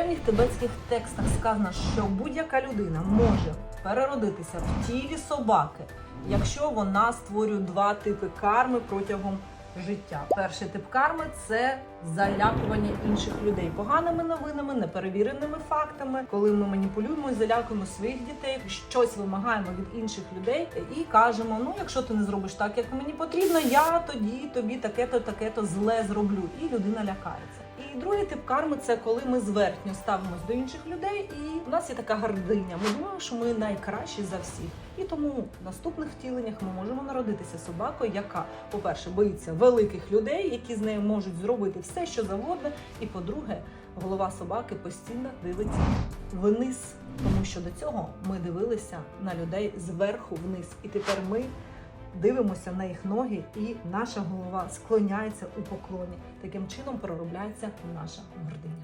древніх тибетських текстах сказано, що будь-яка людина може переродитися в тілі собаки, якщо вона створює два типи карми протягом життя. Перший тип карми це залякування інших людей поганими новинами, неперевіреними фактами, коли ми маніпулюємо і залякуємо своїх дітей, щось вимагаємо від інших людей і кажемо: ну, якщо ти не зробиш так, як мені потрібно, я тоді тобі таке-то, таке-то зле зроблю. І людина лякається. І другий тип карми це коли ми зверхньо ставимось до інших людей, і у нас є така гординя. Ми думаємо, що ми найкращі за всіх. І тому в наступних втіленнях ми можемо народитися собакою, яка, по-перше, боїться великих людей, які з нею можуть зробити все, що завгодно. І по-друге, голова собаки постійно дивиться вниз, тому що до цього ми дивилися на людей зверху вниз. І тепер ми дивимося на їх ноги, і наша голова склоняється у поклоні. Таким чином проробляється наша гординя.